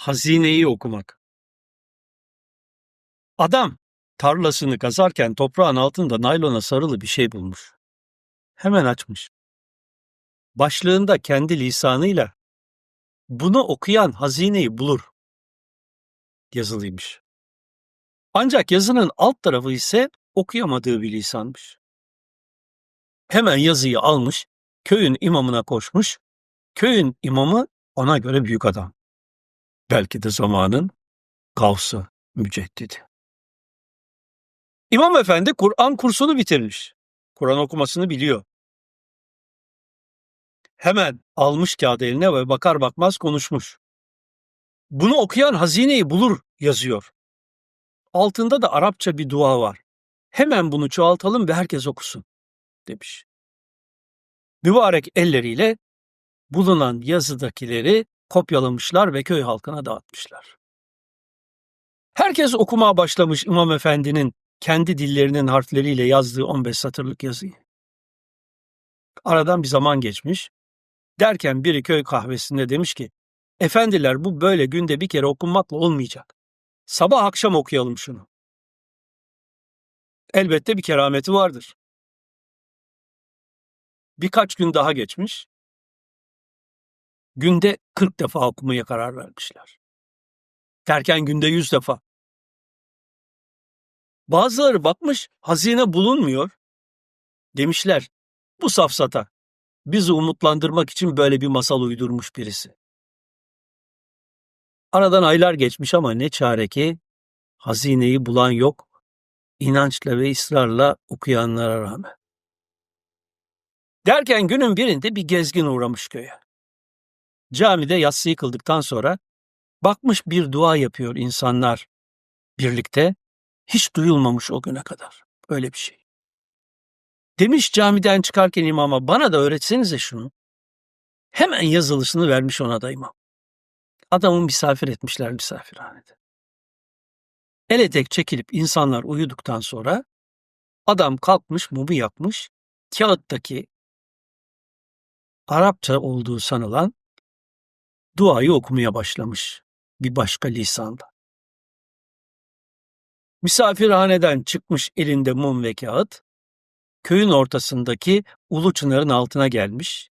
Hazineyi okumak. Adam tarlasını kazarken toprağın altında naylona sarılı bir şey bulmuş. Hemen açmış. Başlığında kendi lisanıyla bunu okuyan hazineyi bulur yazılıymış. Ancak yazının alt tarafı ise okuyamadığı bir lisanmış. Hemen yazıyı almış, köyün imamına koşmuş. Köyün imamı ona göre büyük adam. Belki de zamanın Gavsı müceddidi. İmam efendi Kur'an kursunu bitirmiş. Kur'an okumasını biliyor. Hemen almış kağıdı eline ve bakar bakmaz konuşmuş. Bunu okuyan hazineyi bulur yazıyor. Altında da Arapça bir dua var. Hemen bunu çoğaltalım ve herkes okusun demiş. Mübarek elleriyle bulunan yazıdakileri kopyalamışlar ve köy halkına dağıtmışlar. Herkes okumaya başlamış İmam Efendi'nin kendi dillerinin harfleriyle yazdığı 15 satırlık yazıyı. Aradan bir zaman geçmiş. Derken biri köy kahvesinde demiş ki, efendiler bu böyle günde bir kere okunmakla olmayacak. Sabah akşam okuyalım şunu. Elbette bir kerameti vardır. Birkaç gün daha geçmiş. Günde 40 defa okumaya karar vermişler. Derken günde 100 defa. Bazıları bakmış hazine bulunmuyor. Demişler bu safsata bizi umutlandırmak için böyle bir masal uydurmuş birisi. Aradan aylar geçmiş ama ne çare ki hazineyi bulan yok, inançla ve ısrarla okuyanlara rağmen. Derken günün birinde bir gezgin uğramış köye. Camide yatsı yıkıldıktan sonra bakmış bir dua yapıyor insanlar birlikte. Hiç duyulmamış o güne kadar. Öyle bir şey. Demiş camiden çıkarken imama bana da öğretsenize şunu. Hemen yazılısını vermiş ona da imam. Adamı misafir etmişler misafirhanede. El etek çekilip insanlar uyuduktan sonra adam kalkmış mumu yakmış kağıttaki Arapça olduğu sanılan duayı okumaya başlamış bir başka lisanda. Misafirhaneden çıkmış elinde mum ve kağıt, köyün ortasındaki ulu çınarın altına gelmiş,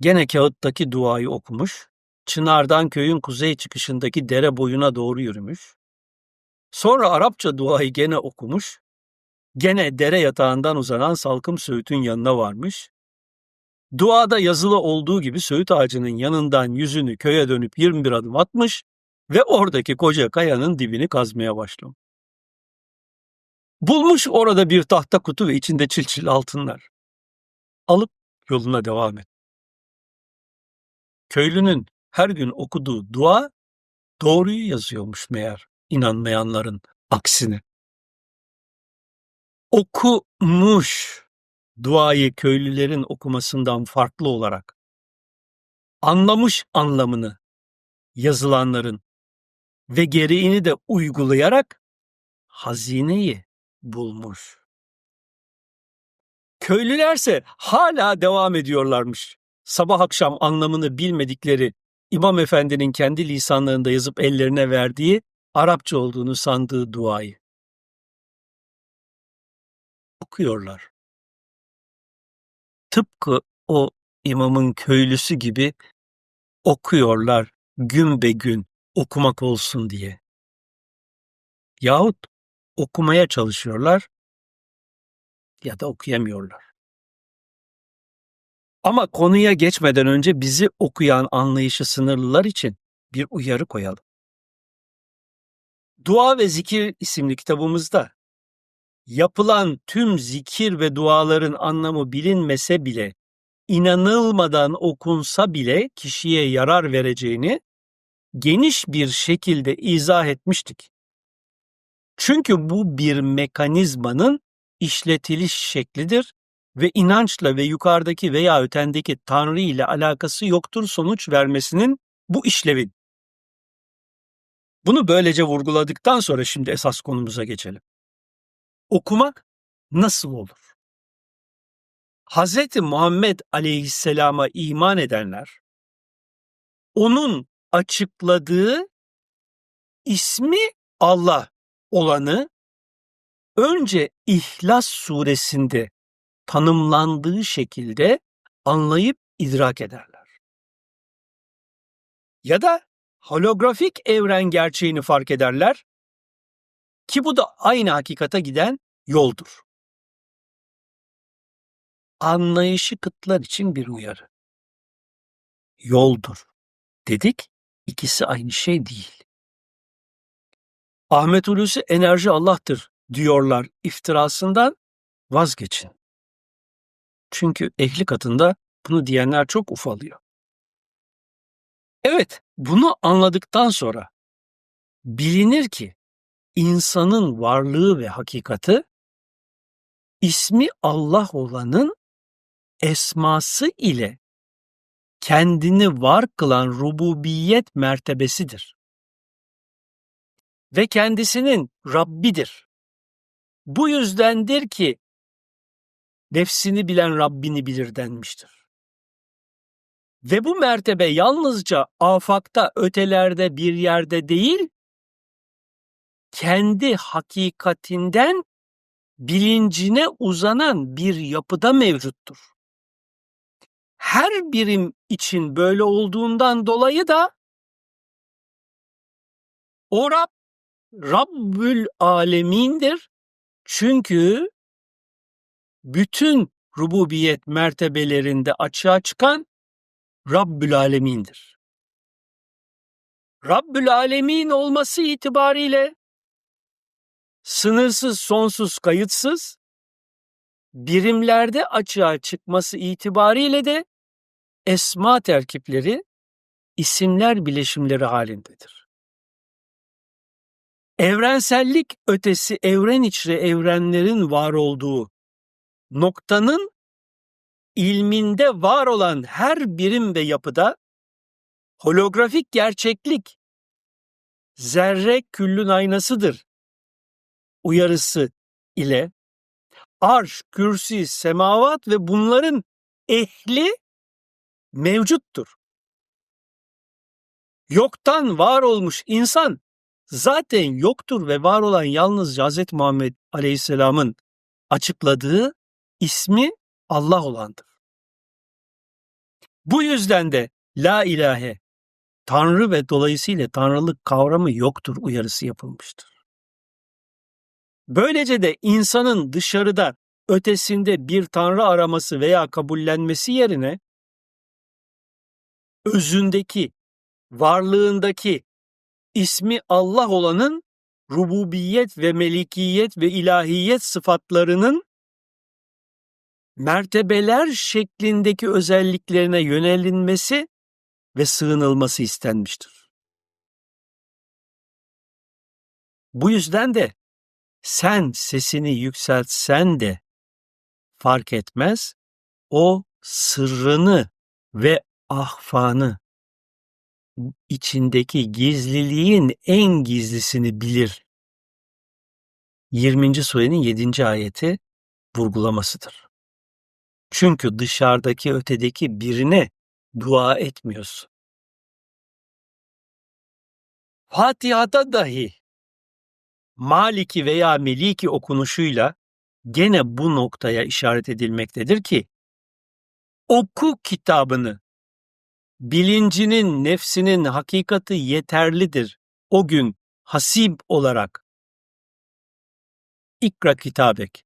gene kağıttaki duayı okumuş, çınardan köyün kuzey çıkışındaki dere boyuna doğru yürümüş, sonra Arapça duayı gene okumuş, gene dere yatağından uzanan salkım söğütün yanına varmış, duada yazılı olduğu gibi söğüt ağacının yanından yüzünü köye dönüp 21 adım atmış ve oradaki koca kayanın dibini kazmaya başlamış. Bulmuş orada bir tahta kutu ve içinde çilçil altınlar. Alıp yoluna devam et. Köylünün her gün okuduğu dua doğruyu yazıyormuş meğer inanmayanların aksine. Okumuş duayı köylülerin okumasından farklı olarak anlamış anlamını yazılanların ve gereğini de uygulayarak hazineyi bulmuş. Köylülerse hala devam ediyorlarmış. Sabah akşam anlamını bilmedikleri İmam Efendi'nin kendi lisanlarında yazıp ellerine verdiği Arapça olduğunu sandığı duayı. Okuyorlar. Tıpkı o imamın köylüsü gibi okuyorlar gün be gün okumak olsun diye. Yahut okumaya çalışıyorlar ya da okuyamıyorlar. Ama konuya geçmeden önce bizi okuyan anlayışı sınırlılar için bir uyarı koyalım. Dua ve Zikir isimli kitabımızda yapılan tüm zikir ve duaların anlamı bilinmese bile, inanılmadan okunsa bile kişiye yarar vereceğini geniş bir şekilde izah etmiştik. Çünkü bu bir mekanizmanın işletiliş şeklidir ve inançla ve yukarıdaki veya ötendeki Tanrı ile alakası yoktur sonuç vermesinin bu işlevin. Bunu böylece vurguladıktan sonra şimdi esas konumuza geçelim. Okumak nasıl olur? Hz. Muhammed aleyhisselama iman edenler, onun açıkladığı ismi Allah olanı önce İhlas suresinde tanımlandığı şekilde anlayıp idrak ederler. Ya da holografik evren gerçeğini fark ederler ki bu da aynı hakikate giden yoldur. Anlayışı kıtlar için bir uyarı. Yoldur dedik, ikisi aynı şey değil. Ahmet Hulusi enerji Allah'tır diyorlar iftirasından vazgeçin. Çünkü ehli katında bunu diyenler çok ufalıyor. Evet, bunu anladıktan sonra bilinir ki insanın varlığı ve hakikati ismi Allah olanın esması ile kendini var kılan rububiyet mertebesidir. Ve kendisinin Rabbidir. Bu yüzdendir ki nefsini bilen Rabbini bilir denmiştir. Ve bu mertebe yalnızca afakta, ötelerde bir yerde değil, kendi hakikatinden bilincine uzanan bir yapıda mevcuttur. Her birim için böyle olduğundan dolayı da o Rab Rabbül Alemin'dir. Çünkü bütün rububiyet mertebelerinde açığa çıkan Rabbül Alemin'dir. Rabbül Alemin olması itibariyle sınırsız, sonsuz, kayıtsız birimlerde açığa çıkması itibariyle de esma terkipleri isimler bileşimleri halindedir. Evrensellik ötesi evren içre evrenlerin var olduğu noktanın ilminde var olan her birim ve yapıda holografik gerçeklik zerre küllün aynasıdır uyarısı ile arş, kürsi, semavat ve bunların ehli mevcuttur. Yoktan var olmuş insan zaten yoktur ve var olan yalnızca Hz. Muhammed Aleyhisselam'ın açıkladığı ismi Allah olandır. Bu yüzden de la ilahe, Tanrı ve dolayısıyla Tanrılık kavramı yoktur uyarısı yapılmıştır. Böylece de insanın dışarıda ötesinde bir Tanrı araması veya kabullenmesi yerine özündeki, varlığındaki ismi Allah olanın rububiyet ve melikiyet ve ilahiyet sıfatlarının mertebeler şeklindeki özelliklerine yönelinmesi ve sığınılması istenmiştir. Bu yüzden de sen sesini yükseltsen de fark etmez, o sırrını ve ahfanı içindeki gizliliğin en gizlisini bilir. 20. surenin 7. ayeti vurgulamasıdır. Çünkü dışarıdaki ötedeki birine dua etmiyorsun. Fatiha'da dahi Maliki veya Meliki okunuşuyla gene bu noktaya işaret edilmektedir ki oku kitabını bilincinin nefsinin hakikati yeterlidir o gün hasib olarak ikra kitabek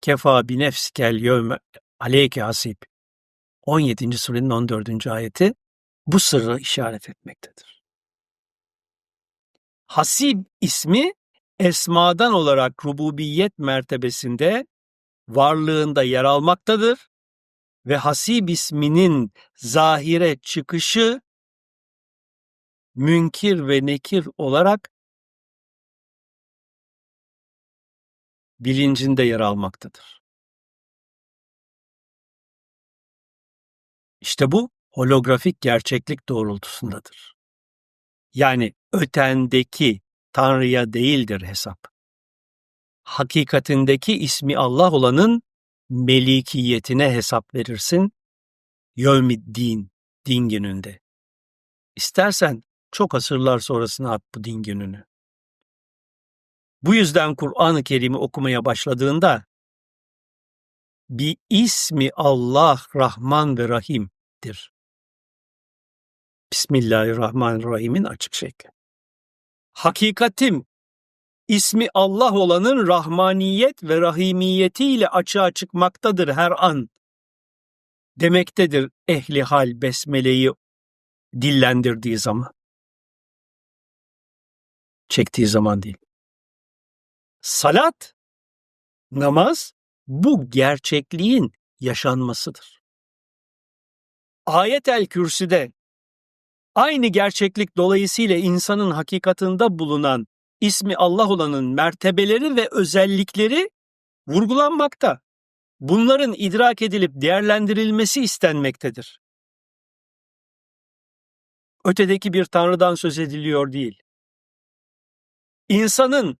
kefa bi nefsikel yevme aleyke hasib 17. surenin 14. ayeti bu sırrı işaret etmektedir. Hasib ismi esmadan olarak rububiyet mertebesinde varlığında yer almaktadır ve Hasib isminin zahire çıkışı münkir ve nekir olarak bilincinde yer almaktadır. İşte bu holografik gerçeklik doğrultusundadır. Yani ötendeki Tanrı'ya değildir hesap. Hakikatindeki ismi Allah olanın melikiyetine hesap verirsin. Yevmiddin, din gününde. İstersen çok asırlar sonrasına at bu din gününü. Bu yüzden Kur'an-ı Kerim'i okumaya başladığında bir ismi Allah Rahman ve Rahim'dir. Bismillahirrahmanirrahim'in açık şekli. Hakikatim ismi Allah olanın rahmaniyet ve rahimiyetiyle açığa çıkmaktadır her an. Demektedir ehli hal besmeleyi dillendirdiği zaman. Çektiği zaman değil. Salat, namaz bu gerçekliğin yaşanmasıdır. Ayet-el Kürsü'de aynı gerçeklik dolayısıyla insanın hakikatında bulunan ismi Allah olanın mertebeleri ve özellikleri vurgulanmakta. Bunların idrak edilip değerlendirilmesi istenmektedir. Ötedeki bir tanrıdan söz ediliyor değil. İnsanın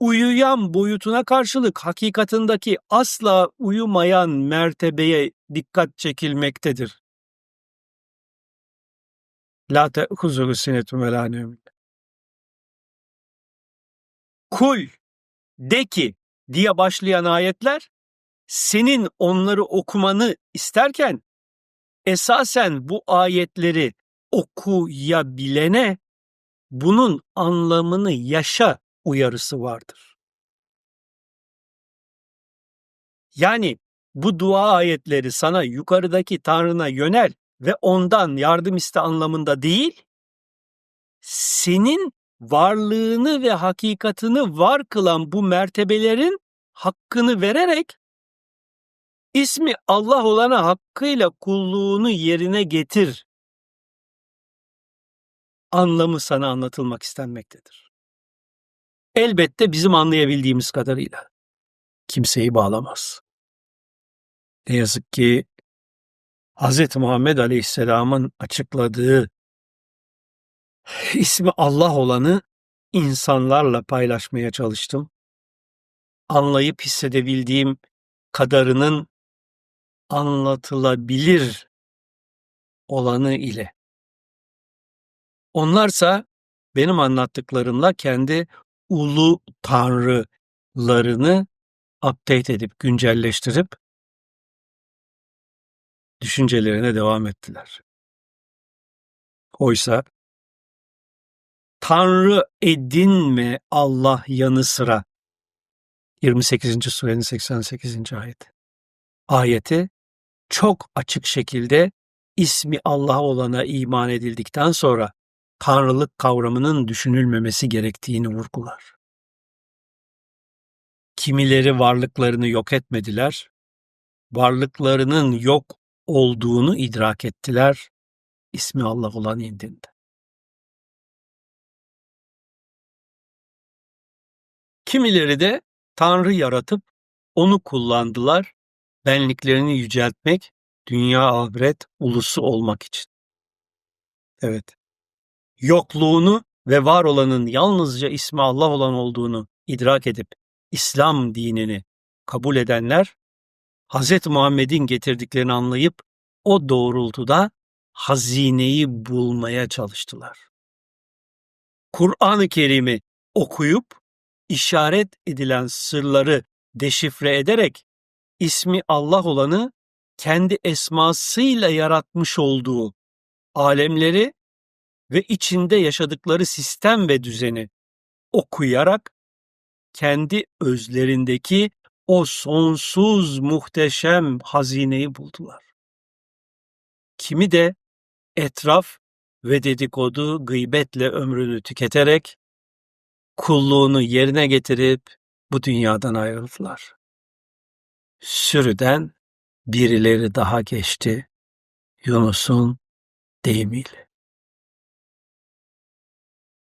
uyuyan boyutuna karşılık hakikatındaki asla uyumayan mertebeye dikkat çekilmektedir. La te'huzuhu sinetun ve la. Kul, de ki diye başlayan ayetler senin onları okumanı isterken esasen bu ayetleri okuyabilene bunun anlamını yaşa uyarısı vardır. Yani bu dua ayetleri sana yukarıdaki Tanrı'na yönel ve ondan yardım iste anlamında değil, senin varlığını ve hakikatını var kılan bu mertebelerin hakkını vererek ismi Allah olana hakkıyla kulluğunu yerine getir anlamı sana anlatılmak istenmektedir. Elbette bizim anlayabildiğimiz kadarıyla kimseyi bağlamaz. Ne yazık ki Hz. Muhammed Aleyhisselam'ın açıkladığı ismi Allah olanı insanlarla paylaşmaya çalıştım. Anlayıp hissedebildiğim kadarının anlatılabilir olanı ile. Onlarsa benim anlattıklarımla kendi ulu tanrılarını update edip güncelleştirip düşüncelerine devam ettiler. Oysa Tanrı edinme Allah yanı sıra 28. surenin 88. ayeti. Ayeti çok açık şekilde ismi Allah olana iman edildikten sonra tanrılık kavramının düşünülmemesi gerektiğini vurgular. Kimileri varlıklarını yok etmediler, varlıklarının yok olduğunu idrak ettiler, ismi Allah olan indinde. Kimileri de Tanrı yaratıp onu kullandılar, benliklerini yüceltmek, dünya ahiret ulusu olmak için. Evet, yokluğunu ve var olanın yalnızca ismi Allah olan olduğunu idrak edip İslam dinini kabul edenler Hz. Muhammed'in getirdiklerini anlayıp o doğrultuda hazineyi bulmaya çalıştılar. Kur'an-ı Kerim'i okuyup işaret edilen sırları deşifre ederek ismi Allah olanı kendi esmasıyla yaratmış olduğu alemleri ve içinde yaşadıkları sistem ve düzeni okuyarak kendi özlerindeki o sonsuz muhteşem hazineyi buldular. Kimi de etraf ve dedikodu gıybetle ömrünü tüketerek kulluğunu yerine getirip bu dünyadan ayrıldılar. Sürüden birileri daha geçti Yunus'un deyimiyle.